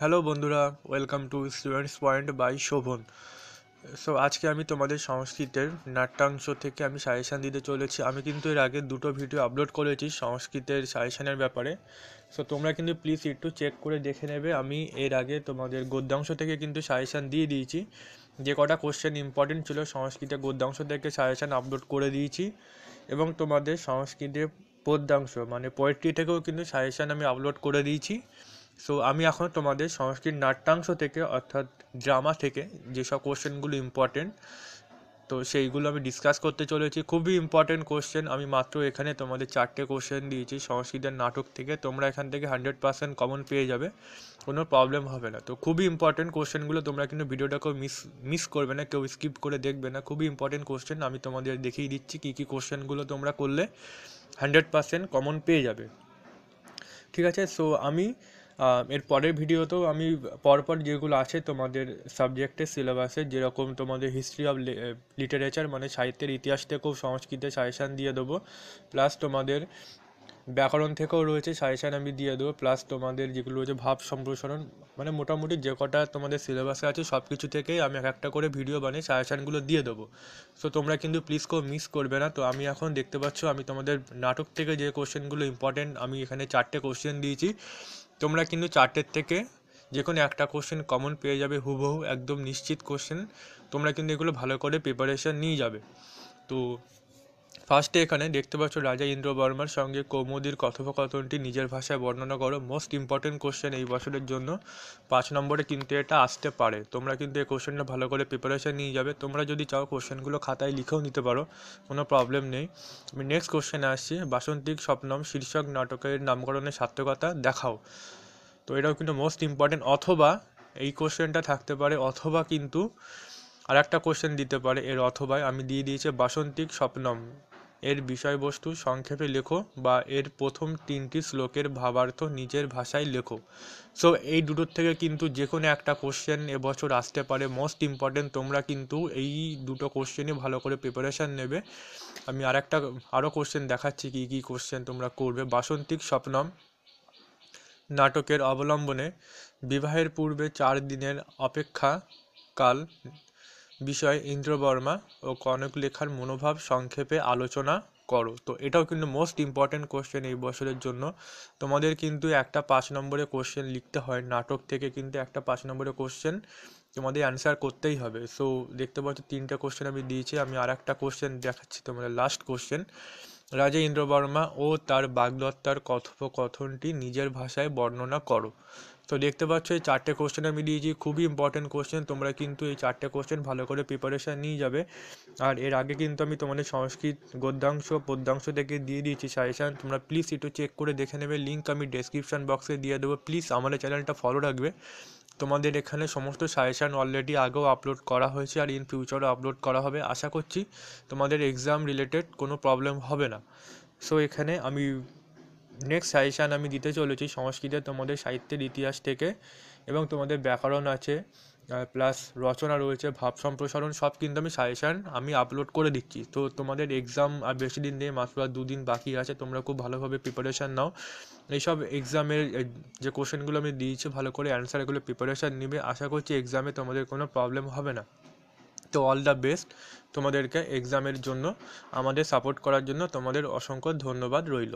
Hello বন্ধুরা, welcome to students point by Shovan. So আজকে আমি তোমাদের সংস্কৃতের নাট্যাংশ থেকে আমি সাজেশান দিতে চলেছি। আমি কিন্তু এর আগে দুটো ভিডিও আপলোড করেছি সংস্কৃতের সাজেশানের ব্যাপারে। সো তোমরা কিন্তু প্লিজ একটু চেক করে দেখে নেবে। আমি এর আগে তোমাদের গদ্যাংশ থেকে কিন্তু সাজেশান দিয়ে দিয়েছি। যে কটা কোশ্চেন ইম্পর্টেন্ট ছিল, সংস্কৃতের গদ্যাংশ থেকে সাজেশান আপলোড করে দিয়েছি। এবং তোমাদের সংস্কৃতের পদ্যাংশ মানে পোয়েট্রি থেকেও কিন্তু সাজেশান আমি আপলোড করে দিয়েছি। সো আমি এখন তোমাদের সংস্কৃত নাট্যাংশ থেকে, অর্থাৎ ড্রামা থেকে যেসব কোশ্চেনগুলো ইম্পর্টেন্ট তো সেইগুলো আমি ডিসকাস করতে চলেছি। খুবই ইম্পর্টেন্ট কোশ্চেন আমি মাত্র এখানে তোমাদের চারটে কোশ্চেন দিয়েছি। সংস্কৃতের নাটক থেকে তোমরা এখান থেকে হান্ড্রেড পার্সেন্ট কমন পেয়ে যাবে। কোনো প্রবলেম হবে না। তো খুবই ইম্পর্টেন্ট কোশ্চেনগুলো তোমরা কিন্তু ভিডিওটাকেও মিস মিস করবে না। কেউ স্কিপ করে দেখবে না। খুবই ইম্পর্টেন্ট কোশ্চেন আমি তোমাদের দেখিয়ে দিচ্ছি কী কী কোশ্চেনগুলো তোমরা করলে হান্ড্রেড পার্সেন্ট কমন পেয়ে যাবে। ঠিক আছে? সো আমি এর পরের ভিডিওতেও আমি পরপর যেগুলো আছে তোমাদের সাবজেক্টের সিলেবাসে যেরকম তোমাদের হিস্ট্রি অফ লিটারেচার মানে সাহিত্যের ইতিহাস থেকেও সংস্কৃতে সাজেশান দিয়ে দেবো প্লাস তোমাদের ব্যাকরণ থেকেও রয়েছে সাজেশান আমি দিয়ে দেবো প্লাস তোমাদের যেগুলো রয়েছে ভাব সম্প্রসারণ মানে মোটামুটি যে কটা তোমাদের সিলেবাসে আছে সব কিছু থেকেই আমি এক একটা করে ভিডিও বানিয়ে সাজেশানগুলো দিয়ে দেবো। সো তোমরা কিন্তু প্লিজ কেউ মিস করবে না। তো আমি এখন দেখতে পাচ্ছ আমি তোমাদের নাটক থেকে যে কোশ্চেনগুলো ইম্পর্টেন্ট আমি এখানে চারটে কোশ্চেন দিয়েছি। তোমরা কিন্তু চারটের থেকে যে কোনো একটা কোশ্চেন কমন পেয়ে যাবে, হুবহু একদম নিশ্চিত কোশ্চেন তোমরা কিন্তু এগুলো ভালো করে প্রিপারেশান নিয়ে যাবে। তো ফার্স্টে এখানে দেখতে পাচ্ছ রাজা ইন্দ্র বর্মার সঙ্গে কৌমুদির কথোপকথনটি নিজের ভাষায় বর্ণনা করো। মোস্ট ইম্পর্টেন্ট কোশ্চেন এই বছরের জন্য। পাঁচ নম্বরে কিন্তু এটা আসতে পারে। তোমরা কিন্তু এই কোশ্চেনটা ভালো করে প্রিপারেশান নিয়ে যাবে। তোমরা যদি চাও কোশ্চেনগুলো খাতায় লিখেও নিতে পারো, কোনো প্রবলেম নেই। আমি নেক্সট কোশ্চেনে আসছি। বাসন্তিক স্বপ্নম শীর্ষক নাটকের নামকরণের সার্থকতা দেখাও। তো এটাও কিন্তু মোস্ট ইম্পর্টেন্ট অথবা এই কোশ্চেনটা থাকতে পারে, অথবা কিন্তু আর একটা কোশ্চেন দিতে পারে, এর অথবায় আমি দিয়ে দিয়েছি বাসন্তিক স্বপ্নম। এর বিষয়বস্তু সংক্ষেপে লেখো বা এর প্রথম তিনটি শ্লোকের ভাবার্থ নিজের ভাষায় লেখো। সো এই দুটোর থেকে কিন্তু যে কোনো একটা কোশ্চেন এবছর আসতে পারে মোস্ট ইম্পর্টেন্ট তোমরা কিন্তু এই দুটো কোশ্চেনই ভালো করে প্রিপারেশান নেবে। আমি আর একটা আরও কোশ্চেন দেখাচ্ছি কী কী কোশ্চেন তোমরা করবে। বাসন্তিক স্বপ্নম নাটকের অবলম্বনে বিবাহের পূর্বে চার দিনের অপেক্ষাকাল বিষয়ে ইন্দ্রবর্মা ও কনক লেখার মনোভাব সংক্ষেপে আলোচনা করো। তো এটাও কিন্তু মোস্ট ইম্পর্ট্যান্ট কোশ্চেন এই বছরের জন্য। তোমাদের কিন্তু একটা পাঁচ নম্বরে কোশ্চেন লিখতে হয়। নাটক থেকে কিন্তু একটা পাঁচ নম্বরে কোশ্চেন তোমাদের অ্যান্সার করতেই হবে। সো দেখতে পাচ্ছ তিনটা কোশ্চেন আমি দিয়েছি। আমি আর একটা কোশ্চেন দেখাচ্ছি তোমাদের লাস্ট কোশ্চেন রাজা ইন্দ্রবর্মা ও তার বাগদত্তার কথোপকথনটি নিজের ভাষায় বর্ণনা করো। তো দেখতে পাচ্ছ, এই চারটে কোশ্চেন আমি দিয়েছি, খুবই ইম্পর্টেন্ট কোশ্চেন তোমরা কিন্তু এই চারটে কোশ্চেন ভালো করে প্রিপারেশান নিয়ে যাবে। আর এর আগে কিন্তু আমি তোমাদের সংস্কৃত গদ্যাংশ, পদ্যাংশ থেকে দিয়ে দিয়েছি সাজেশান তোমরা প্লিজ একটু চেক করে দেখে নেবে লিঙ্ক আমি ডেসক্রিপশান বক্সে দিয়ে দেবো। প্লিজ আমাদের চ্যানেলটা ফলো রাখবে। তোমাদের এখানে সমস্ত সাজেশান অলরেডি আগেও আপলোড করা হয়েছে আর ইন ফিউচারও আপলোড করা হবে। আশা করছি তোমাদের এক্সাম রিলেটেড কোনো প্রবলেম হবে না। সো এখানে আমি নেক্সট সাজেশান আমি দিতে চলেছি সংস্কৃতে তোমাদের সাহিত্যের ইতিহাস থেকে এবং তোমাদের ব্যাকরণ আছে। প্লাস রচনা রয়েছে, ভাব সম্প্রসারণ, সব কিন্তু আমি সাজেশান আমি আপলোড করে দিচ্ছি। তো তোমাদের এক্সাম আর বেশি দিন নেই, মাত্র আর দুদিন বাকি আছে, তোমরা খুব ভালোভাবে প্রিপারেশান নাও। এইসব এক্সামের যে কোশ্চেনগুলো আমি দিয়েছি, ভালো করে অ্যান্সার এগুলো প্রিপারেশান নেবে। আশা করছি এক্সামে তোমাদের কোনো প্রবলেম হবে না। তো অল দ্য বেস্ট তোমাদেরকে এক্সামের জন্য, আমাদের সাপোর্ট করার জন্য তোমাদের অসংখ্য ধন্যবাদ রইল।